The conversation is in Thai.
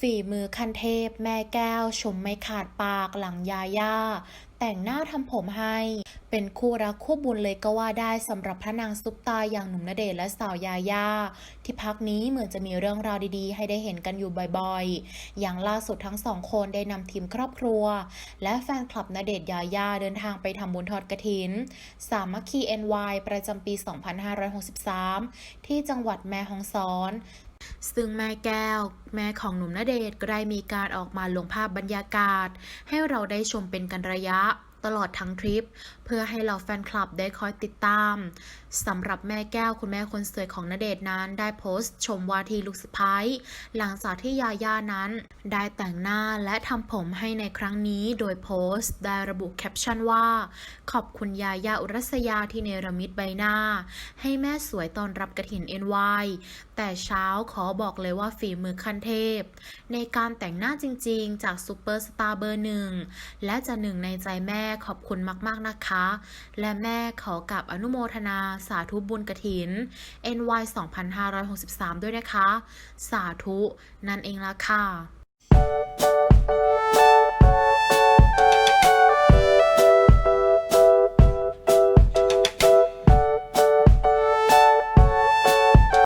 ฝีมือคันเทพ แม่แก้ว ชมไม่ขาดปากหลังยาย่า แต่งหน้าทำผมให้ เป็นคู่รักคู่บุญเลยก็ว่าได้สำหรับพระนางซุปตาอย่างหนุ่มณเดชน์และสาวยาย่า ที่พักนี้เหมือนจะมีเรื่องราวดีๆ ให้ได้เห็นกันอยู่บ่อยๆ อย่างล่าสุดทั้งสองคนได้นำทีมครอบครัว และแฟนคลับณเดชน์ยาย่าเดินทางไปทำบุญทอดกระถิน สามัคคี NY ประจำปี 2563 ที่จังหวัดแม่ฮ่องสอนซึ่งแม่แก้ว แม่ของหนุ่มณเดชน์ก็ได้มีการออกมาลงภาพบรรยากาศ ให้เราได้ชมเป็นกันระยะตลอดทั้งทริป เพื่อให้เราแฟนคลับได้คอยติดตามสำหรับแม่แก้วคุณแม่คนสวยของณเดชน์นั้น ได้โพสต์ชมวาทีลูกสะพ้ายหลังจากที่ยาย่านั้น ได้แต่งหน้าและทำผมให้ในครั้งนี้โดยโพสต์ ได้ระบุแคปชั่นว่า ขอบคุณยาย่าอุรัสยาที่เนรมิตใบหน้า ให้แม่สวยตอนรับกระถิน NY แต่เช้าขอบอกเลยว่าฝีมือขั้นเทพ ในการแต่งหน้าจริงๆ จากซูเปอร์สตาร์เบอร์หนึ่งและจะหนึ่งในใจแม่ขอบคุณมากๆนะคะ และแม่ขอกับอนุโมทนาสาธุบุญกระถิน NY 2563 ด้วยนะคะ สาธุนั่นเองละค่ะ